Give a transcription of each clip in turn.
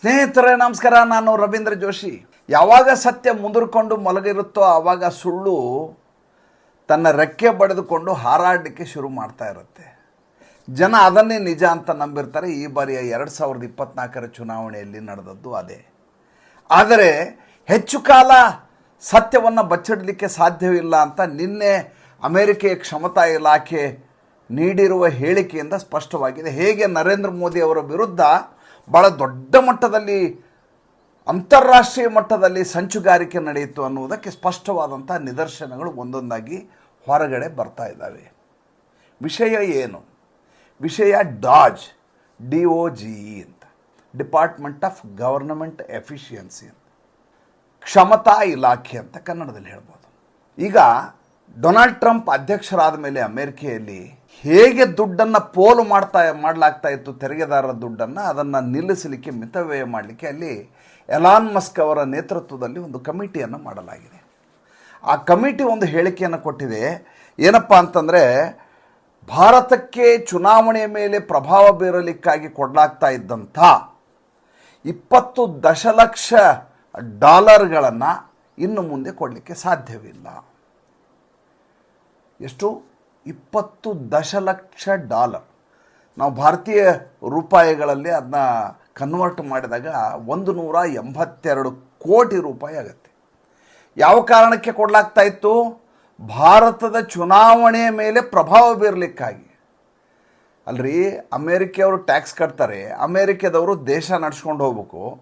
ಸ್ನೇಹಿತರೆ, ನಮಸ್ಕಾರ. ನಾನು ರವೀಂದ್ರ ಜೋಶಿ. ಯಾವಾಗ ಸತ್ಯ ಮುಂದುರ್ಕೊಂಡು ಮಲಗಿರುತ್ತೋ ಆವಾಗ ಸುಳ್ಳು ತನ್ನ ರೆಕ್ಕೆ ಬಡಿದುಕೊಂಡು ಹಾರಾಡಲಿಕ್ಕೆ ಶುರು ಮಾಡ್ತಾ ಇರುತ್ತೆ. ಜನ ಅದನ್ನೇ ನಿಜ ಅಂತ ನಂಬಿರ್ತಾರೆ. ಈ ಬಾರಿಯ ಎರಡು ಸಾವಿರದ ಇಪ್ಪತ್ನಾಲ್ಕರ ಚುನಾವಣೆಯಲ್ಲಿ ನಡೆದದ್ದು ಅದೇ. ಆದರೆ ಹೆಚ್ಚು ಕಾಲ ಸತ್ಯವನ್ನು ಬಚ್ಚಿಡಲಿಕ್ಕೆ ಸಾಧ್ಯವಿಲ್ಲ ಅಂತ ನಿನ್ನೆ ಅಮೆರಿಕೆಯ ಕ್ಷಮತಾ ಇಲಾಖೆ ನೀಡಿರುವ ಹೇಳಿಕೆಯಿಂದ ಸ್ಪಷ್ಟವಾಗಿದೆ. ಹೇಗೆ ನರೇಂದ್ರ ಮೋದಿ ಅವರ ವಿರುದ್ಧ ಭಾಳ ದೊಡ್ಡ ಮಟ್ಟದಲ್ಲಿ, ಅಂತಾರಾಷ್ಟ್ರೀಯ ಮಟ್ಟದಲ್ಲಿ ಸಂಚುಗಾರಿಕೆ ನಡೆಯಿತು ಅನ್ನುವುದಕ್ಕೆ ಸ್ಪಷ್ಟವಾದಂಥ ನಿದರ್ಶನಗಳು ಒಂದೊಂದಾಗಿ ಹೊರಗಡೆ ಬರ್ತಾ ಇದ್ದಾವೆ. ವಿಷಯ ಏನು? ವಿಷಯ DOGE, D O G E ಅಂತ. ಡಿಪಾರ್ಟ್ಮೆಂಟ್ ಆಫ್ ಗವರ್ನಮೆಂಟ್ ಎಫಿಷಿಯನ್ಸಿ ಅಂತ. ಕ್ಷಮತಾ ಇಲಾಖೆ ಅಂತ ಕನ್ನಡದಲ್ಲಿ ಹೇಳ್ಬೋದು. ಈಗ ಡೊನಾಲ್ಡ್ ಟ್ರಂಪ್ ಅಧ್ಯಕ್ಷರಾದ ಮೇಲೆ ಅಮೆರಿಕೆಯಲ್ಲಿ ಹೇಗೆ ದುಡ್ಡನ್ನು ಪೋಲು ಮಾಡ್ತಾ, ಮಾಡಲಾಗ್ತಾ ಇತ್ತು ತೆರಿಗೆದಾರರ ದುಡ್ಡನ್ನು ಅದನ್ನು ನಿಲ್ಲಿಸಲಿಕ್ಕೆ ಮಿತವ್ಯಯ ಮಾಡಲಿಕ್ಕೆ ಅಲ್ಲಿ ಎಲಾನ್ ಮಸ್ಕ್ ಅವರ ನೇತೃತ್ವದಲ್ಲಿ ಒಂದು ಕಮಿಟಿಯನ್ನು ಮಾಡಲಾಗಿದೆ. ಆ ಕಮಿಟಿ ಒಂದು ಹೇಳಿಕೆಯನ್ನು ಕೊಟ್ಟಿದೆ. ಏನಪ್ಪ ಅಂತಂದರೆ, ಭಾರತಕ್ಕೆ ಚುನಾವಣೆಯ ಮೇಲೆ ಪ್ರಭಾವ ಬೀರಲಿಕ್ಕಾಗಿ ಕೊಡಲಾಗ್ತಾ ಇದ್ದಂಥ ಇಪ್ಪತ್ತು ದಶಲಕ್ಷ ಡಾಲರ್ಗಳನ್ನು ಇನ್ನು ಮುಂದೆ ಕೊಡಲಿಕ್ಕೆ ಸಾಧ್ಯವಿಲ್ಲ. ಎಷ್ಟು? ಇಪ್ಪತ್ತು ದಶಲಕ್ಷ ಡಾಲರ್. ನಾವು ಭಾರತೀಯ ರೂಪಾಯಿಗಳಲ್ಲಿ ಅದನ್ನ ಕನ್ವರ್ಟ್ ಮಾಡಿದಾಗ ಒಂದು ನೂರ ಎಂಬತ್ತೆರಡು ಕೋಟಿ ರೂಪಾಯಿ ಆಗುತ್ತೆ. ಯಾವ ಕಾರಣಕ್ಕೆ ಕೊಡಲಾಗ್ತಾ ಇತ್ತು? ಭಾರತದ ಚುನಾವಣೆಯ ಮೇಲೆ ಪ್ರಭಾವ ಬೀರಲಿಕ್ಕಾಗಿ. ಅಲ್ರಿ, ಅಮೇರಿಕೆಯವರು ಟ್ಯಾಕ್ಸ್ ಕಟ್ತಾರೆ, ಅಮೇರಿಕದವರು ದೇಶ ನಡ್ಸ್ಕೊಂಡು ಹೋಗ್ಬೇಕು.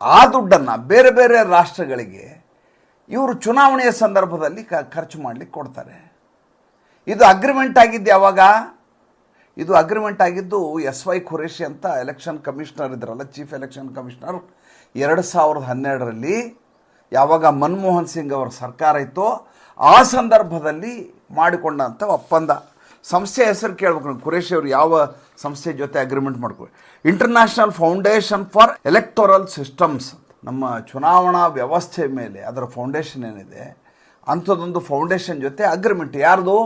ಆ ದುಡ್ಡನ್ನು ಬೇರೆ ಬೇರೆ ರಾಷ್ಟ್ರಗಳಿಗೆ ಇವರು ಚುನಾವಣೆಯ ಸಂದರ್ಭದಲ್ಲಿ ಖರ್ಚು ಮಾಡಲಿಕ್ಕೆ ಕೊಡ್ತಾರೆ. ಇದು ಅಗ್ರಿಮೆಂಟ್ ಆಗಿದ್ದು ಯಾವಾಗ? ಇದು ಅಗ್ರಿಮೆಂಟ್ ಆಗಿದ್ದು ಎಸ್ ವೈ ಖುರೇಶಿ ಅಂತ ಎಲೆಕ್ಷನ್ ಕಮಿಷನರ್ ಇದ್ರಲ್ಲ ಚೀಫ್ ಎಲೆಕ್ಷನ್ ಕಮಿಷನರ್ ಎರಡು ಸಾವಿರದ ಹನ್ನೆರಡರಲ್ಲಿ. ಯಾವಾಗ ಮನಮೋಹನ್ ಸಿಂಗ್ ಅವರ ಸರ್ಕಾರ ಇತ್ತೋ, ಆ ಸಂದರ್ಭದಲ್ಲಿ ಮಾಡಿಕೊಂಡಂಥ ಒಪ್ಪಂದ. ಸಂಸ್ಥೆ ಹೆಸರು ಕೇಳಬೇಕು ಖುರೇಶಿ ಅವರು ಯಾವ ಸಂಸ್ಥೆ ಜೊತೆ ಅಗ್ರಿಮೆಂಟ್ ಮಾಡ್ಕೊ international foundation for electoral systems ನಮ್ಮ ಚುನಾವಣಾ ವ್ಯವಸ್ಥೆ ಮೇಲೆ, ಅದರ ಫೌಂಡೇಶನ್ ಏನಿದೆ, ಅಂಥದ್ದೊಂದು ಫೌಂಡೇಶನ್ ಜೊತೆ ಅಗ್ರಿಮೆಂಟ್ ಯಾರ್ದು?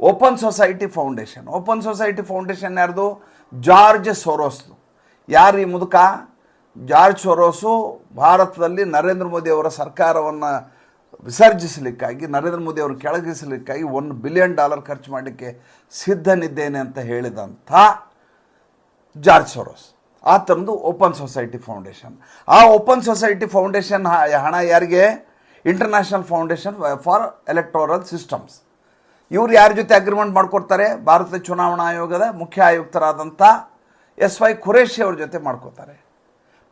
Open society foundation open society foundation ಯಾರ್ದು? ಜಾರ್ಜ್ ಸೊರೋಸ್ದು ಯಾರು ಈ ಮುದುಕ? ಜಾರ್ಜ್ ಸೊರೋಸು ಭಾರತದಲ್ಲಿ ನರೇಂದ್ರ ಮೋದಿ ಅವರ ಸರ್ಕಾರವನ್ನು ವಿಸರ್ಜಿಸಲಿಕ್ಕಾಗಿ, ನರೇಂದ್ರ ಮೋದಿ ಅವರು ಕೆಳಗಿಸಲಿಕ್ಕಾಗಿ ಒಂದು ಬಿಲಿಯನ್ ಡಾಲರ್ ಖರ್ಚು ಮಾಡಲಿಕ್ಕೆ ಸಿದ್ಧನಿದ್ದೇನೆ ಅಂತ ಹೇಳಿದಂಥ ಜಾರ್ಜ್ ಸೊರೋಸ್ ಆತನದು ಓಪನ್ ಸೊಸೈಟಿ ಫೌಂಡೇಶನ್ ಆ ಓಪನ್ ಸೊಸೈಟಿ ಫೌಂಡೇಶನ್ ಹಣ ಯಾರಿಗೆ? International foundation for electoral systems ಇವ್ರು ಯಾರ ಜೊತೆ ಅಗ್ರಿಮೆಂಟ್ ಮಾಡ್ಕೊಡ್ತಾರೆ? ಭಾರತ ಚುನಾವಣಾ ಆಯೋಗದ ಮುಖ್ಯ ಆಯುಕ್ತರಾದಂಥ ಎಸ್ ವೈ ಖುರೇಶಿ ಅವ್ರ ಜೊತೆ ಮಾಡ್ಕೋತಾರೆ.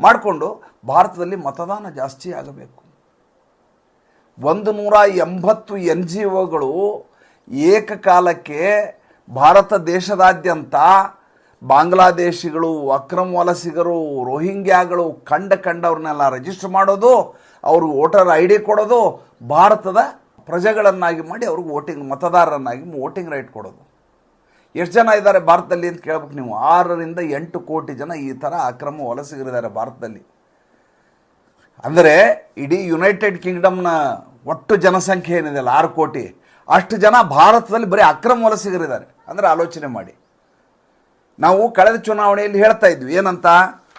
ಮಾಡಿಕೊಂಡು ಭಾರತದಲ್ಲಿ ಮತದಾನ ಜಾಸ್ತಿ ಆಗಬೇಕು. ಒಂದು ನೂರ ಎಂಬತ್ತು ಎನ್ ಜಿ ಒಗಳು ಏಕಕಾಲಕ್ಕೆ ಭಾರತ ದೇಶದಾದ್ಯಂತ ಬಾಂಗ್ಲಾದೇಶಿಗಳು, ಅಕ್ರಮ ವಲಸಿಗರು, ರೋಹಿಂಗ್ಯಾಗಳು ಕಂಡ ಕಂಡವ್ರನ್ನೆಲ್ಲ ರಿಜಿಸ್ಟರ್ ಮಾಡೋದು, ಅವ್ರಿಗೆ ವೋಟರ್ ಐ ಡಿ ಕೊಡೋದು ಭಾರತದ ಪ್ರಜೆಗಳನ್ನಾಗಿ ಮಾಡಿ ಅವ್ರಿಗೆ ವೋಟಿಂಗ್, ಮತದಾರರನ್ನಾಗಿ ವೋಟಿಂಗ್ ರೈಟ್ ಕೊಡೋದು. ಎಷ್ಟು ಜನ ಇದ್ದಾರೆ ಭಾರತದಲ್ಲಿ ಅಂತ ಕೇಳ್ಬೇಕು ನೀವು. ಆರರಿಂದ ಎಂಟು ಕೋಟಿ ಜನ ಈ ಥರ ಅಕ್ರಮ ವಲಸಿಗರಿದ್ದಾರೆ ಭಾರತದಲ್ಲಿ. ಅಂದರೆ ಇಡೀ ಯುನೈಟೆಡ್ ಕಿಂಗ್ಡಮ್ನ ಒಟ್ಟು ಜನಸಂಖ್ಯೆ ಏನಿದೆ ಅಲ್ಲ, ಆರು ಕೋಟಿ. ಅಷ್ಟು ಜನ ಭಾರತದಲ್ಲಿ ಬರೀ ಅಕ್ರಮ ವಲಸಿಗರಿದ್ದಾರೆ. ಅಂದರೆ ಆಲೋಚನೆ ಮಾಡಿ. ನಾವು ಕಳೆದ ಚುನಾವಣೆಯಲ್ಲಿ ಹೇಳ್ತಾ ಇದ್ವಿ, ಏನಂತ?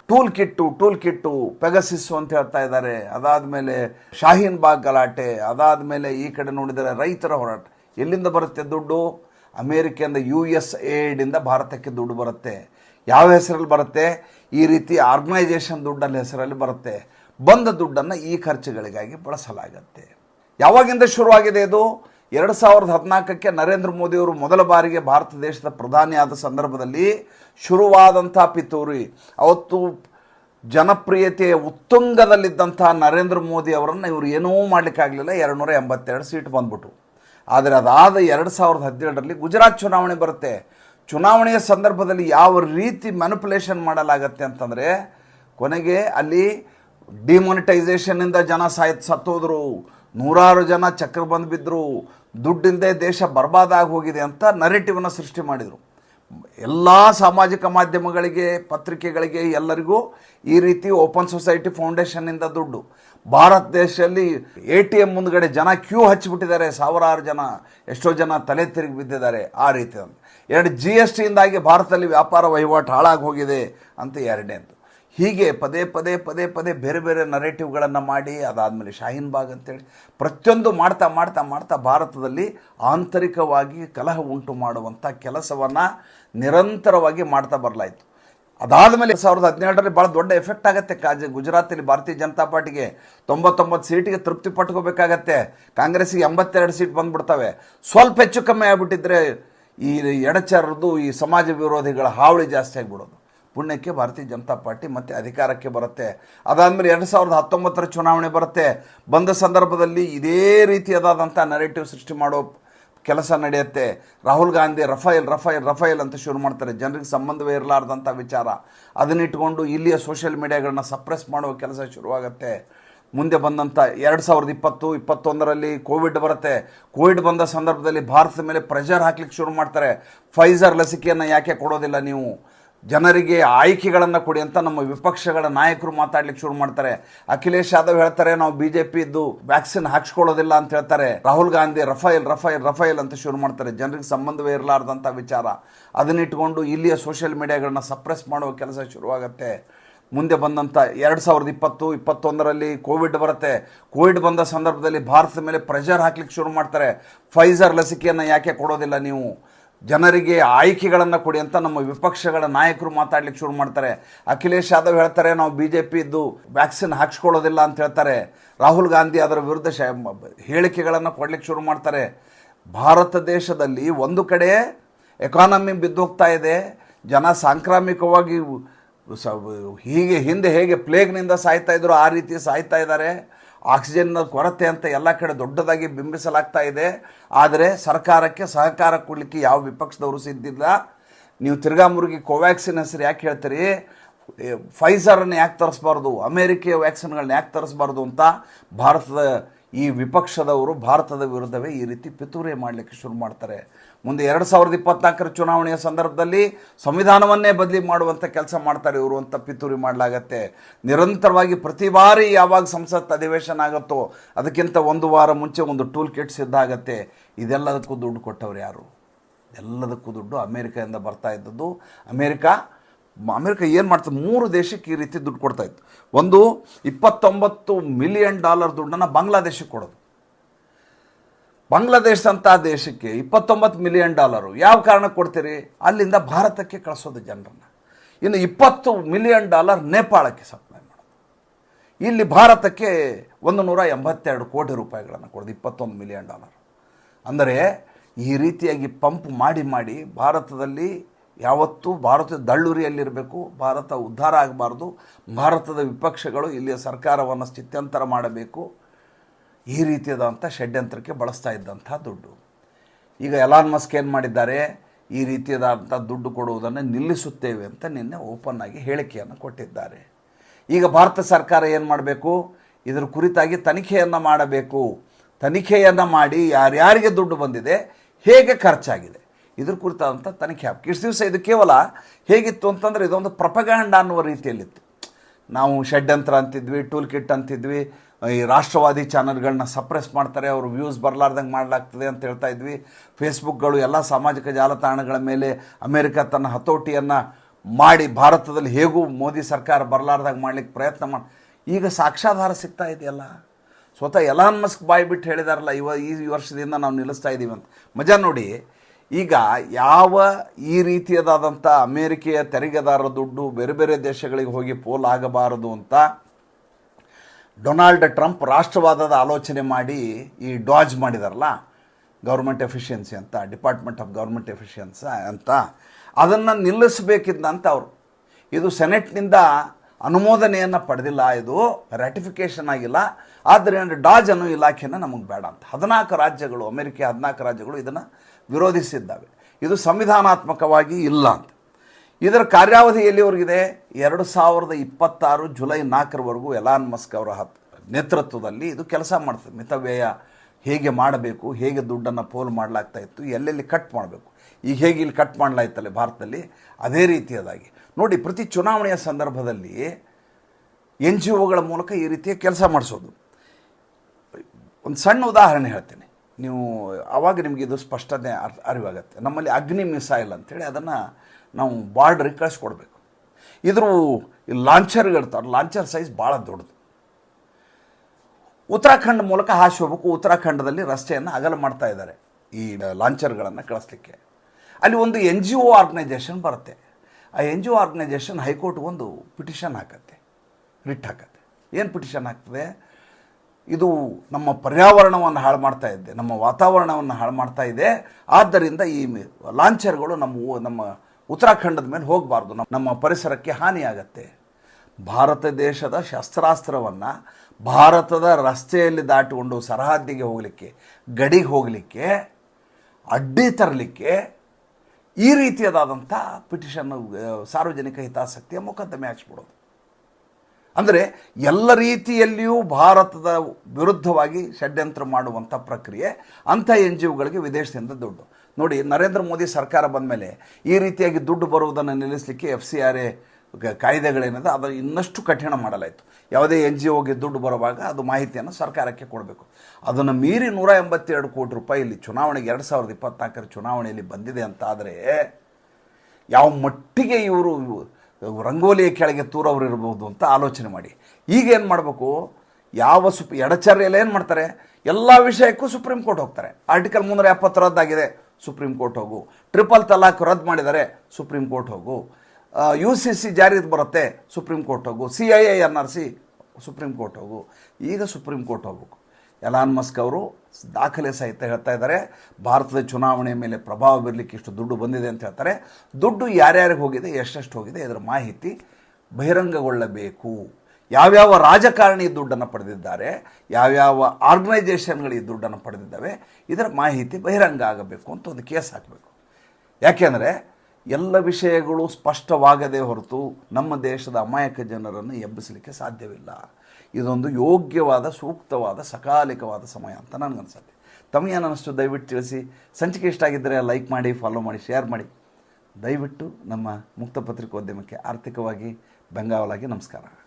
Tool kit tool kit Pegasus ಅಂತ ಹೇಳ್ತಾ ಇದ್ದಾರೆ. ಅದಾದಮೇಲೆ ಶಾಹೀನ್ ಬಾಗ್ ಗಲಾಟೆ ಅದಾದ ಮೇಲೆ ಈ ಕಡೆ ನೋಡಿದರೆ ರೈತರ ಹೋರಾಟ. ಎಲ್ಲಿಂದ ಬರುತ್ತೆ ದುಡ್ಡು? ಅಮೇರಿಕೆಯಿಂದ ಯು ಎಸ್ ಏಡಿಂದ ಭಾರತಕ್ಕೆ ದುಡ್ಡು ಬರುತ್ತೆ. ಯಾವ ಹೆಸರಲ್ಲಿ ಬರುತ್ತೆ? ಈ ರೀತಿ ಆರ್ಗನೈಜೇಷನ್ ದುಡ್ಡಲ್ಲಿ ಹೆಸರಲ್ಲಿ ಬರುತ್ತೆ. ಬಂದ ದುಡ್ಡನ್ನು ಈ ಖರ್ಚುಗಳಿಗಾಗಿ ಬಳಸಲಾಗತ್ತೆ. ಯಾವಾಗಿಂದ ಶುರುವಾಗಿದೆ ಇದು? ಎರಡು ಸಾವಿರದ ಹದಿನಾಲ್ಕಕ್ಕೆ ನರೇಂದ್ರ ಮೋದಿಯವರು ಮೊದಲ ಬಾರಿಗೆ ಭಾರತ ದೇಶದ ಪ್ರಧಾನಿಯಾದ ಸಂದರ್ಭದಲ್ಲಿ ಶುರುವಾದಂಥ ಪಿತೂರಿ. ಅವತ್ತು ಜನಪ್ರಿಯತೆಯ ಉತ್ತುಂಗದಲ್ಲಿದ್ದಂಥ ನರೇಂದ್ರ ಮೋದಿ ಅವರನ್ನು ಇವರು ಏನೂ ಮಾಡಲಿಕ್ಕಾಗಲಿಲ್ಲ ಎರಡು ನೂರ ಎಂಬತ್ತೆರಡು ಸೀಟ್ ಬಂದ್ಬಿಟ್ಟು ಆದರೆ ಅದಾದ ಎರಡು ಸಾವಿರದ ಹದಿನೇಳರಲ್ಲಿ ಗುಜರಾತ್ ಚುನಾವಣೆ ಬರುತ್ತೆ. ಚುನಾವಣೆಯ ಸಂದರ್ಭದಲ್ಲಿ ಯಾವ ರೀತಿ ಮ್ಯಾನುಪುಲೇಷನ್ ಮಾಡಲಾಗತ್ತೆ ಅಂತಂದರೆ ಕೊನೆಗೆ ಅಲ್ಲಿ ಡಿಮೋನಿಟೈಸೇಷನ್ನಿಂದ ಜನ ಸಾಯತ್ ಸತ್ತೋದ್ರು. ನೂರಾರು ಜನ ಚಕ್ರ ಬಂದು ಬಿದ್ದರು ದುಡ್ಡಿಂದೇ ದೇಶ ಬರ್ಬಾದಾಗಿ ಹೋಗಿದೆ ಅಂತ ನರೇಟಿವನ್ನು ಸೃಷ್ಟಿ ಮಾಡಿದರು. ಎಲ್ಲ ಸಾಮಾಜಿಕ ಮಾಧ್ಯಮಗಳಿಗೆ, ಪತ್ರಿಕೆಗಳಿಗೆ ಎಲ್ಲರಿಗೂ ಈ ರೀತಿ ಓಪನ್ ಸೊಸೈಟಿ ಫೌಂಡೇಶನ್ನಿಂದ ದುಡ್ಡು. ಭಾರತ ದೇಶದಲ್ಲಿ ಎ ಟಿ ಎಂ ಮುಂದ್ಗಡೆ ಜನ ಕ್ಯೂ ಹಚ್ಚಿಬಿಟ್ಟಿದ್ದಾರೆ, ಸಾವಿರಾರು ಜನ, ಎಷ್ಟೋ ಜನ ತಲೆ ತಿರುಗಿ ಬಿದ್ದಿದ್ದಾರೆ ಆ ರೀತಿ ಎರಡು ಜಿ ಎಸ್ ಟಿಯಿಂದಾಗಿ ಭಾರತದಲ್ಲಿ ವ್ಯಾಪಾರ ವಹಿವಾಟು ಹಾಳಾಗಿ ಹೋಗಿದೆ ಅಂತ ಎರಡನೇದು. ಹೀಗೆ ಪದೇ ಪದೇ ಪದೇ ಪದೇ ಬೇರೆ ಬೇರೆ ನರೇಟಿವ್ಗಳನ್ನು ಮಾಡಿ, ಅದಾದಮೇಲೆ ಶಾಹೀನ್ ಬಾಗ್ ಅಂತೇಳಿ ಪ್ರತಿಯೊಂದು ಮಾಡ್ತಾ ಮಾಡ್ತಾ ಮಾಡ್ತಾ ಭಾರತದಲ್ಲಿ ಆಂತರಿಕವಾಗಿ ಕಲಹ ಉಂಟು ಮಾಡುವಂಥ ಕೆಲಸವನ್ನು ನಿರಂತರವಾಗಿ ಮಾಡ್ತಾ ಬರಲಾಯಿತು. ಅದಾದಮೇಲೆ ಸಾವಿರದ ಹದಿನೇಳರಲ್ಲಿ ಭಾಳ ದೊಡ್ಡ ಎಫೆಕ್ಟ್ ಆಗುತ್ತೆ. ಕಾಜ, ಗುಜರಾತಲ್ಲಿ ಭಾರತೀಯ ಜನತಾ ಪಾರ್ಟಿಗೆ ತೊಂಬತ್ತೊಂಬತ್ತು ಸೀಟಿಗೆ ತೃಪ್ತಿ ಪಟ್ಕೋಬೇಕಾಗತ್ತೆ. ಕಾಂಗ್ರೆಸ್ಸಿಗೆ ಎಂಬತ್ತೆರಡು ಸೀಟ್ ಬಂದ್ಬಿಡ್ತವೆ. ಸ್ವಲ್ಪ ಹೆಚ್ಚು ಕಮ್ಮಿ ಆಗಿಬಿಟ್ಟಿದ್ರೆ ಈ ಎಡಚರದು ಈ ಸಮಾಜ ವಿರೋಧಿಗಳ ಹಾವಳಿ ಜಾಸ್ತಿ ಆಗಿಬಿಡೋದು. ಪುಣ್ಯಕ್ಕೆ ಭಾರತೀಯ ಜನತಾ ಪಾರ್ಟಿ ಮತ್ತೆ ಅಧಿಕಾರಕ್ಕೆ ಬರುತ್ತೆ. ಅದಾದಮೇಲೆ ಎರಡು ಸಾವಿರದ ಹತ್ತೊಂಬತ್ತರ ಚುನಾವಣೆ ಬರುತ್ತೆ. ಬಂದ ಸಂದರ್ಭದಲ್ಲಿ ಇದೇ ರೀತಿಯಾದಂಥ ನರೇಟಿವ್ ಸೃಷ್ಟಿ ಮಾಡೋ ಕೆಲಸ ನಡೆಯುತ್ತೆ. Rahul Gandhi Rafale Rafale Rafale ಅಂತ ಶುರು ಮಾಡ್ತಾರೆ. ಜನರಿಗೆ ಸಂಬಂಧವೇ ಇರಲಾರ್ದಂಥ ವಿಚಾರ. ಅದನ್ನಿಟ್ಕೊಂಡು ಇಲ್ಲಿಯ ಸೋಷಿಯಲ್ ಮೀಡಿಯಾಗಳನ್ನ ಸಪ್ರೆಸ್ ಮಾಡುವ ಕೆಲಸ ಶುರುವಾಗುತ್ತೆ. ಮುಂದೆ ಬಂದಂಥ ಎರಡು ಸಾವಿರದ ಇಪ್ಪತ್ತು, ಇಪ್ಪತ್ತೊಂದರಲ್ಲಿ ಕೋವಿಡ್ ಬರುತ್ತೆ. ಕೋವಿಡ್ ಬಂದ ಸಂದರ್ಭದಲ್ಲಿ ಭಾರತದ ಮೇಲೆ ಪ್ರೆಷರ್ ಹಾಕ್ಲಿಕ್ಕೆ ಶುರು ಮಾಡ್ತಾರೆ. ಫೈಸರ್ ಲಸಿಕೆಯನ್ನು ಯಾಕೆ ಕೊಡೋದಿಲ್ಲ ನೀವು? ಜನರಿಗೆ ಆಯ್ಕೆಗಳನ್ನು ಕೊಡಿ ಅಂತ ನಮ್ಮ ವಿಪಕ್ಷಗಳ ನಾಯಕರು ಮಾತಾಡ್ಲಿಕ್ಕೆ ಶುರು ಮಾಡ್ತಾರೆ. ಅಖಿಲೇಶ್ ಯಾದವ್ ಹೇಳ್ತಾರೆ, ನಾವು ಬಿ ಜೆ ಪಿ ಇದ್ದು ವ್ಯಾಕ್ಸಿನ್ ಹಾಕ್ಸ್ಕೊಳ್ಳೋದಿಲ್ಲ ಅಂತ ಹೇಳ್ತಾರೆ. Rahul Gandhi Rafale Rafale Rafale ಅಂತ ಶುರು ಮಾಡ್ತಾರೆ. ಜನರಿಗೆ ಸಂಬಂಧವೇ ಇರಲಾರ್ದಂಥ ವಿಚಾರ. ಅದನ್ನಿಟ್ಕೊಂಡು ಇಲ್ಲಿಯ ಸೋಷಿಯಲ್ ಮೀಡಿಯಾಗಳನ್ನ ಸಪ್ರೆಸ್ ಮಾಡುವ ಕೆಲಸ ಶುರುವಾಗುತ್ತೆ. ಮುಂದೆ ಬಂದಂಥ ಎರಡು ಸಾವಿರದ ಇಪ್ಪತ್ತು, ಇಪ್ಪತ್ತೊಂದರಲ್ಲಿ ಕೋವಿಡ್ ಬರುತ್ತೆ. ಕೋವಿಡ್ ಬಂದ ಸಂದರ್ಭದಲ್ಲಿ ಭಾರತದ ಮೇಲೆ ಪ್ರೆಷರ್ ಹಾಕ್ಲಿಕ್ಕೆ ಶುರು ಮಾಡ್ತಾರೆ. ಫೈಸರ್ ಲಸಿಕೆಯನ್ನು ಯಾಕೆ ಕೊಡೋದಿಲ್ಲ ನೀವು? ಜನರಿಗೆ ಆಯ್ಕೆಗಳನ್ನು ಕೊಡಿ ಅಂತ ನಮ್ಮ ವಿಪಕ್ಷಗಳ ನಾಯಕರು ಮಾತಾಡ್ಲಿಕ್ಕೆ ಶುರು ಮಾಡ್ತಾರೆ. ಅಖಿಲೇಶ್ ಯಾದವ್ ಹೇಳ್ತಾರೆ, ನಾವು ಬಿ ಜೆ ಪಿ ಇದ್ದು ವ್ಯಾಕ್ಸಿನ್ ಹಾಕ್ಸ್ಕೊಳ್ಳೋದಿಲ್ಲ ಅಂತ ಹೇಳ್ತಾರೆ. ರಾಹುಲ್ ಗಾಂಧಿ ಅದರ ವಿರುದ್ಧ ಹೇಳಿಕೆಗಳನ್ನು ಕೊಡ್ಲಿಕ್ಕೆ ಶುರು ಮಾಡ್ತಾರೆ. ಭಾರತ ದೇಶದಲ್ಲಿ ಒಂದು ಕಡೆ ಎಕಾನಮಿ ಬಿದ್ದೋಗ್ತಾ ಇದೆ. ಜನ ಸಾಂಕ್ರಾಮಿಕವಾಗಿ ಹೀಗೆ ಹಿಂದೆ ಹೇಗೆ ಪ್ಲೇಗ್ನಿಂದ ಸಾಯ್ತಾ ಇದ್ರು ಆ ರೀತಿ ಸಾಯ್ತಾ ಇದ್ದಾರೆ. ಆಕ್ಸಿಜನ್ನ ಕೊರತೆ ಅಂತ ಎಲ್ಲ ಕಡೆ ದೊಡ್ಡದಾಗಿ ಬಿಂಬಿಸಲಾಗ್ತಾ ಇದೆ. ಆದರೆ ಸರ್ಕಾರಕ್ಕೆ ಸಹಕಾರ ಕೊಡಲಿಕ್ಕೆ ಯಾವ ವಿಪಕ್ಷದವರು ಸಿದ್ಧಿಲ್ಲ. ನೀವು ತಿರ್ಗಾ ಮುರುಗಿ ಕೋವ್ಯಾಕ್ಸಿನ್ ಹೆಸರು ಯಾಕೆ ಹೇಳ್ತೀರಿ? ಫೈಸರನ್ನು ಯಾಕೆ ತರಿಸ್ಬಾರ್ದು? ಅಮೇರಿಕೆಯ ವ್ಯಾಕ್ಸಿನ್ಗಳನ್ನ ಯಾಕೆ ತರಿಸ್ಬಾರ್ದು ಅಂತ ಭಾರತದ ಈ ವಿಪಕ್ಷದವರು ಭಾರತದ ವಿರುದ್ಧವೇ ಈ ರೀತಿ ಪಿತೂರಿ ಮಾಡಲಿಕ್ಕೆ ಶುರು ಮಾಡ್ತಾರೆ. ಮುಂದೆ ಎರಡು ಸಾವಿರದ ಇಪ್ಪತ್ನಾಲ್ಕರ ಚುನಾವಣೆಯ ಸಂದರ್ಭದಲ್ಲಿ ಸಂವಿಧಾನವನ್ನೇ ಬದಲಿ ಮಾಡುವಂಥ ಕೆಲಸ ಮಾಡ್ತಾರೆ ಇವರು ಅಂತ ಪಿತೂರಿ ಮಾಡಲಾಗತ್ತೆ. ನಿರಂತರವಾಗಿ ಪ್ರತಿ ಬಾರಿ ಯಾವಾಗ ಸಂಸತ್ ಅಧಿವೇಶನ ಆಗುತ್ತೋ ಅದಕ್ಕಿಂತ ಒಂದು ವಾರ ಮುಂಚೆ ಒಂದು ಟೂಲ್ ಕಿಟ್ ಸಿದ್ಧ ಆಗತ್ತೆ. ಇದೆಲ್ಲದಕ್ಕೂ ದುಡ್ಡು ಕೊಟ್ಟವ್ರು ಯಾರು? ಎಲ್ಲದಕ್ಕೂ ದುಡ್ಡು ಅಮೇರಿಕೆಯಿಂದ ಬರ್ತಾ ಇದ್ದದ್ದು. ಅಮೇರಿಕಾ, ಅಮೇರಿಕ ಏನು ಮಾಡ್ತದೆ? ಮೂರು ದೇಶಕ್ಕೆ ಈ ರೀತಿ ದುಡ್ಡು ಕೊಡ್ತಾ ಇತ್ತು. ಒಂದು ಇಪ್ಪತ್ತೊಂಬತ್ತು ಮಿಲಿಯನ್ ಡಾಲರ್ ದುಡ್ಡನ್ನು ಬಾಂಗ್ಲಾದೇಶಕ್ಕೆ ಕೊಡೋದು. ಬಾಂಗ್ಲಾದೇಶದಂಥ ದೇಶಕ್ಕೆ ಇಪ್ಪತ್ತೊಂಬತ್ತು ಮಿಲಿಯನ್ ಡಾಲರು. ಯಾವ ಕಾರಣಕ್ಕೆ ಕೊಡ್ತೀರಿ? ಅಲ್ಲಿಂದ ಭಾರತಕ್ಕೆ ಕಳಿಸೋದು ಜನರನ್ನು. ಇನ್ನು ಇಪ್ಪತ್ತು ಮಿಲಿಯನ್ ಡಾಲರ್ ನೇಪಾಳಕ್ಕೆ ಸಪ್ಲೈ ಮಾಡೋದು. ಇಲ್ಲಿ ಭಾರತಕ್ಕೆ ಒಂದು ನೂರ ಎಂಬತ್ತೆರಡು ಕೋಟಿ ರೂಪಾಯಿಗಳನ್ನು ಕೊಡೋದು ಇಪ್ಪತ್ತೊಂದು ಮಿಲಿಯನ್ ಡಾಲರ್. ಅಂದರೆ ಈ ರೀತಿಯಾಗಿ ಪಂಪ್ ಮಾಡಿ ಮಾಡಿ ಭಾರತದಲ್ಲಿ ಯಾವತ್ತೂ ಭಾರತ ದಳ್ಳುರಿಯಲ್ಲಿರಬೇಕು, ಭಾರತ ಉದ್ಧಾರ ಆಗಬಾರ್ದು, ಭಾರತದ ವಿಪಕ್ಷಗಳು ಇಲ್ಲಿಯ ಸರ್ಕಾರವನ್ನು ಸ್ಥಿತ್ಯಂತರ ಮಾಡಬೇಕು ಈ ರೀತಿಯಾದಂಥ ಷಡ್ಯಂತ್ರಕ್ಕೆ ಬಳಸ್ತಾ ಇದ್ದಂಥ ದುಡ್ಡು. ಈಗ ಎಲಾನ್ ಮಸ್ಕ್ ಏನು ಮಾಡಿದ್ದಾರೆ? ಈ ರೀತಿಯಾದಂಥ ದುಡ್ಡು ಕೊಡುವುದನ್ನು ನಿಲ್ಲಿಸುತ್ತೇವೆ ಅಂತ ನಿನ್ನೆ ಓಪನ್ ಆಗಿ ಹೇಳಿಕೆಯನ್ನು ಕೊಟ್ಟಿದ್ದಾರೆ. ಈಗ ಭಾರತ ಸರ್ಕಾರ ಏನು ಮಾಡಬೇಕು? ಇದರ ಕುರಿತಾಗಿ ತನಿಖೆಯನ್ನು ಮಾಡಬೇಕು. ತನಿಖೆಯನ್ನು ಮಾಡಿ ಯಾರ್ಯಾರಿಗೆ ದುಡ್ಡು ಬಂದಿದೆ, ಹೇಗೆ ಖರ್ಚಾಗಿದೆ, ಇದ್ರ ಕುರಿತಾದಂಥ ತನಿಖೆ ಇಷ್ಟು ದಿವಸ ಇದು ಕೇವಲ ಹೇಗಿತ್ತು ಅಂತಂದರೆ ಇದೊಂದು ಪ್ರಪಗಾಂಡ ಅನ್ನುವ ರೀತಿಯಲ್ಲಿತ್ತು. ನಾವು ಷಡ್ಯಂತ್ರ ಅಂತಿದ್ವಿ ಟೂಲ್ ಕಿಟ್ ಅಂತಿದ್ವಿ, ಈ ರಾಷ್ಟ್ರವಾದಿ ಚಾನಲ್ಗಳನ್ನ ಸಪ್ರೆಸ್ ಮಾಡ್ತಾರೆ, ಅವರು ವ್ಯೂಸ್ ಬರಲಾರ್ದಂಗೆ ಮಾಡಲಾಗ್ತದೆ ಅಂತ ಹೇಳ್ತಾ ಇದ್ವಿ. ಫೇಸ್ಬುಕ್ಗಳು ಎಲ್ಲ ಸಾಮಾಜಿಕ ಜಾಲತಾಣಗಳ ಮೇಲೆ ಅಮೇರಿಕ ತನ್ನ ಹತೋಟಿಯನ್ನು ಮಾಡಿ ಭಾರತದಲ್ಲಿ ಹೇಗೂ ಮೋದಿ ಸರ್ಕಾರ ಬರಲಾರ್ದಂಗೆ ಮಾಡ್ಲಿಕ್ಕೆ ಪ್ರಯತ್ನ ಮಾಡಿ ಈಗ ಸಾಕ್ಷಾಧಾರ ಸಿಗ್ತಾ ಇದೆಯಲ್ಲ? ಸ್ವತಃ ಎಲಾನ್ ಮಸ್ಕ್ ಬಾಯಿ ಬಿಟ್ಟು ಹೇಳಿದಾರಲ್ಲ, ಇವ ಈ ವರ್ಷದಿಂದ ನಾವು ನಿಲ್ಲಿಸ್ತಾ ಇದ್ದೀವಿ ಅಂತ. ಮಜಾ ನೋಡಿ ಈಗ ಯಾವ ಈ ರೀತಿಯದಾದಂಥ ಅಮೇರಿಕೆಯ ತೆರಿಗೆದಾರರ ದುಡ್ಡು ಬೇರೆ ಬೇರೆ ದೇಶಗಳಿಗೆ ಹೋಗಿ ಪೋಲ್ ಆಗಬಾರದು ಅಂತ ಡೊನಾಲ್ಡ್ ಟ್ರಂಪ್ ರಾಷ್ಟ್ರವಾದದ ಆಲೋಚನೆ ಮಾಡಿ ಈ ಡಾಜ್ ಮಾಡಿದಾರಲ್ಲ, ಗೌರ್ಮೆಂಟ್ ಎಫಿಷಿಯನ್ಸಿ ಅಂತ, ಡಿಪಾರ್ಟ್ಮೆಂಟ್ ಆಫ್ ಗೌರ್ಮೆಂಟ್ ಎಫಿಷಿಯನ್ಸಿ ಅಂತ, ಅದನ್ನು ನಿಲ್ಲಿಸಬೇಕಿದ್ದಂತ ಅವರು. ಇದು ಸೆನೆಟ್ನಿಂದ ಅನುಮೋದನೆಯನ್ನು ಪಡೆದಿಲ್ಲ, ಇದು ರ್ಯಾಟಿಫಿಕೇಷನ್ ಆಗಿಲ್ಲ ಆದ್ದರಿಂದ ಡಾಜ್ ಅನ್ನೋ ಇಲಾಖೆಯನ್ನು ನಮಗೆ ಬೇಡ ಅಂತ. ಹದಿನಾಲ್ಕು ರಾಜ್ಯಗಳು ಅಮೆರಿಕ ಹದಿನಾಲ್ಕು ರಾಜ್ಯಗಳು ಇದನ್ನು ವಿರೋಧಿಸಿದ್ದಾವೆ. ಇದು ಸಂವಿಧಾನಾತ್ಮಕವಾಗಿ ಇಲ್ಲ ಅಂತ. ಇದರ ಕಾರ್ಯಾವಧಿ ಎಲ್ಲಿವರೆಗಿದೆ? ಎರಡು ಸಾವಿರದ ಇಪ್ಪತ್ತಾರು ಜುಲೈ ನಾಲ್ಕರವರೆಗೂ ಎಲಾನ್ ಮಸ್ಕ್ ಅವರ ಹತ್ ನೇತೃತ್ವದಲ್ಲಿ ಇದು ಕೆಲಸ ಮಾಡ್ತದೆ. ಮಿತವ್ಯಯ ಹೇಗೆ ಮಾಡಬೇಕು, ಹೇಗೆ ದುಡ್ಡನ್ನು ಪೋಲ್ ಮಾಡಲಾಗ್ತಾ ಇತ್ತು, ಎಲ್ಲೆಲ್ಲಿ ಕಟ್ ಮಾಡಬೇಕು. ಈಗ ಹೇಗೆ ಇಲ್ಲಿ ಕಟ್ ಮಾಡಲಾಯ್ತಲ್ಲ ಭಾರತದಲ್ಲಿ? ಅದೇ ರೀತಿಯದಾಗಿ ನೋಡಿ, ಪ್ರತಿ ಚುನಾವಣೆಯ ಸಂದರ್ಭದಲ್ಲಿ ಎನ್ ಜಿ ಒಗಳ ಮೂಲಕ ಈ ರೀತಿಯ ಕೆಲಸ ಮಾಡಿಸೋದು. ಒಂದು ಸಣ್ಣ ಉದಾಹರಣೆ ಹೇಳ್ತೇನೆ. ನೀವು ಆವಾಗ ನಿಮಗೆ ಇದು ಸ್ಪಷ್ಟತೆ ಅರ್- ಅರಿವಾಗತ್ತೆ. ನಮ್ಮಲ್ಲಿ ಅಗ್ನಿ ಮಿಸೈಲ್ ಅಂಥೇಳಿ ಅದನ್ನು ನಾವು ಬಾರ್ಡ್ರಿಗೆ ಕಳಿಸ್ಕೊಡ್ಬೇಕು. ಇದ್ರ ಲಾಂಚರ್ಗಳಿರ್ತಾರೆ ಲಾಂಚರ್ ಸೈಜ್ ಭಾಳ ದೊಡ್ಡದು. ಉತ್ತರಾಖಂಡ್ ಮೂಲಕ ಹಾಸಿ ಹೋಗ್ಬೇಕು, ಉತ್ತರಾಖಂಡದಲ್ಲಿ ರಸ್ತೆಯನ್ನು ಅಗಲ ಮಾಡ್ತಾ ಇದ್ದಾರೆ ಈ ಲಾಂಚರ್ಗಳನ್ನು ಕಳಿಸ್ಲಿಕ್ಕೆ. ಅಲ್ಲಿ ಒಂದು ಎನ್ ಜಿ ಒ ಆರ್ಗನೈಜೇಷನ್ ಬರುತ್ತೆ. ಆ ಎನ್ ಜಿ ಒ ಆರ್ಗನೈಜೇಷನ್ ಹೈಕೋರ್ಟ್ಗೆ ಒಂದು ಪಿಟಿಷನ್ ಹಾಕತ್ತೆ, ರಿಟ್ ಹಾಕತ್ತೆ. ಏನು ಪಿಟಿಷನ್ ಹಾಕ್ತದೆ? ಇದು ನಮ್ಮ ಪರ್ಯಾವರಣವನ್ನು ಹಾಳು ಮಾಡ್ತಾ ಇದೆ, ನಮ್ಮ ವಾತಾವರಣವನ್ನು ಹಾಳು ಮಾಡ್ತಾ ಇದೆ. ಆದ್ದರಿಂದ ಈ ಲಾಂಛರ್ಗಳು ನಮ್ಮ ನಮ್ಮ ಉತ್ತರಾಖಂಡದ ಮೇಲೆ ಹೋಗಬಾರ್ದು. ನಮ್ಮ ಪರಿಸರಕ್ಕೆ ಹಾನಿಯಾಗತ್ತೆ. ಭಾರತ ದೇಶದ ಶಸ್ತ್ರಾಸ್ತ್ರವನ್ನು ಭಾರತದ ರಸ್ತೆಯಲ್ಲಿ ದಾಟಿಕೊಂಡು ಸರಹದ್ದಿಗೆ ಹೋಗಲಿಕ್ಕೆ, ಗಡಿಗೆ ಹೋಗಲಿಕ್ಕೆ, ಅಡ್ಡಿ ತರಲಿಕ್ಕೆ ಈ ರೀತಿಯಾದಂಥ ಪಿಟಿಷನ್ ಸಾರ್ವಜನಿಕ ಹಿತಾಸಕ್ತಿಯ ಮೊಕದ್ದಮೆ ಹಾಕ್ಸ್ಬಿಡೋದು ಅಂದರೆ ಎಲ್ಲ ರೀತಿಯಲ್ಲಿಯೂ ಭಾರತದ ವಿರುದ್ಧವಾಗಿ ಷಡ್ಯಂತ್ರ ಮಾಡುವಂಥ ಪ್ರಕ್ರಿಯೆ ಅಂಥ ಎನ್ ಜಿ ಒಗಳಿಗೆ ವಿದೇಶದಿಂದ ದುಡ್ಡು. ನೋಡಿ, ನರೇಂದ್ರ ಮೋದಿ ಸರ್ಕಾರ ಬಂದ ಮೇಲೆ ಈ ರೀತಿಯಾಗಿ ದುಡ್ಡು ಬರುವುದನ್ನು ನಿಲ್ಲಿಸಲಿಕ್ಕೆ ಎಫ್ ಸಿ ಆರ್ ಎ ಕಾಯ್ದೆಗಳೇನಿದೆ ಅದು ಇನ್ನಷ್ಟು ಕಠಿಣ ಮಾಡಲಾಯಿತು. ಯಾವುದೇ ಎನ್ ಜಿ ಒಗೆ ದುಡ್ಡು ಬರುವಾಗ ಅದು ಮಾಹಿತಿಯನ್ನು ಸರ್ಕಾರಕ್ಕೆ ಕೊಡಬೇಕು. ಅದನ್ನು ಮೀರಿ ನೂರ ಎಂಬತ್ತೆರಡು ಕೋಟಿ ರೂಪಾಯಿ ಇಲ್ಲಿ ಚುನಾವಣೆಗೆ, ಎರಡು ಸಾವಿರದ ಇಪ್ಪತ್ನಾಲ್ಕರ ಚುನಾವಣೆಯಲ್ಲಿ ಬಂದಿದೆ ಅಂತಾದರೆ, ಯಾವ ಮಟ್ಟಿಗೆ ಇವರು ರಂಗೋಲಿಯ ಕೆಳಗೆ ತೂರವ್ರು ಇರ್ಬೋದು ಅಂತ ಆಲೋಚನೆ ಮಾಡಿ. ಈಗ ಏನು ಮಾಡಬೇಕು? ಯಾವ ಸುಪ್, ಎಡಚರ್ಯಲ್ಲಿ ಏನು ಮಾಡ್ತಾರೆ? ಎಲ್ಲ ವಿಷಯಕ್ಕೂ ಸುಪ್ರೀಂ ಕೋರ್ಟ್ ಹೋಗ್ತಾರೆ. ಆರ್ಟಿಕಲ್ ಮುನ್ನೂರ ಎಪ್ಪತ್ತು ರದ್ದಾಗಿದೆ, ಸುಪ್ರೀಂ ಕೋರ್ಟ್ ಹೋಗು. ಟ್ರಿಪಲ್ ತಲಾಖ್ ರದ್ದು ಮಾಡಿದ್ದಾರೆ ಸುಪ್ರೀಂ ಕೋರ್ಟ್ ಹೋಗು. ಯು ಸಿ ಸಿ ಜಾರಿಗೆ ಬರುತ್ತೆ, ಸುಪ್ರೀಂ ಕೋರ್ಟ್ ಹೋಗು. C I I N R C supreme court ಹೋಗು. ಈಗ ಸುಪ್ರೀಂ ಕೋರ್ಟ್ ಹೋಗ್ಬೇಕು. ಎಲಾನ್ ಮಸ್ಕ್ ಅವರು ದಾಖಲೆ ಸಹಿತ ಹೇಳ್ತಾ ಇದ್ದಾರೆ. ಭಾರತದ ಚುನಾವಣೆ ಮೇಲೆ ಪ್ರಭಾವ ಬೀರಲಿಕ್ಕೆ ಇಷ್ಟು ದುಡ್ಡು ಬಂದಿದೆ ಅಂತ ಹೇಳ್ತಾರೆ. ದುಡ್ಡು ಯಾರ್ಯಾರಿಗೆ ಹೋಗಿದೆ, ಎಷ್ಟೆಷ್ಟು ಹೋಗಿದೆ ಇದರ ಮಾಹಿತಿ ಬಹಿರಂಗಗೊಳ್ಳಬೇಕು. ಯಾವ್ಯಾವ ರಾಜಕಾರಣಿ ದುಡ್ಡನ್ನು ಪಡೆದಿದ್ದಾರೆ, ಯಾವ್ಯಾವ ಆರ್ಗನೈಜೇಷನ್ಗಳು ಈ ದುಡ್ಡನ್ನು ಪಡೆದಿದ್ದಾವೆ, ಇದರ ಮಾಹಿತಿ ಬಹಿರಂಗ ಆಗಬೇಕು ಅಂತ ಒಂದು ಕೇಸ್ ಹಾಕಬೇಕು. ಯಾಕೆಂದರೆ ಎಲ್ಲ ವಿಷಯಗಳು ಸ್ಪಷ್ಟವಾಗದೇ ಹೊರತು ನಮ್ಮ ದೇಶದ ಅಮಾಯಕ ಜನರನ್ನು ಎಬ್ಬಿಸಲಿಕ್ಕೆ ಸಾಧ್ಯವಿಲ್ಲ. ಇದೊಂದು ಯೋಗ್ಯವಾದ, ಸೂಕ್ತವಾದ, ಸಕಾಲಿಕವಾದ ಸಮಯ ಅಂತ ನನಗನ್ಸುತ್ತೆ. ತಮಗೇನು ಅನ್ನಿಸ್ತು ದಯವಿಟ್ಟು ತಿಳಿಸಿ. ಸಂಚಿಕೆ ಇಷ್ಟ ಆಗಿದ್ದರೆ ಲೈಕ್ ಮಾಡಿ, ಫಾಲೋ ಮಾಡಿ, ಶೇರ್ ಮಾಡಿ. ದಯವಿಟ್ಟು ನಮ್ಮ ಮುಕ್ತ ಪತ್ರಿಕೋದ್ಯಮಕ್ಕೆ ಆರ್ಥಿಕವಾಗಿ ಬೆಂಗಾವಲಾಗಿ ನಮಸ್ಕಾರ.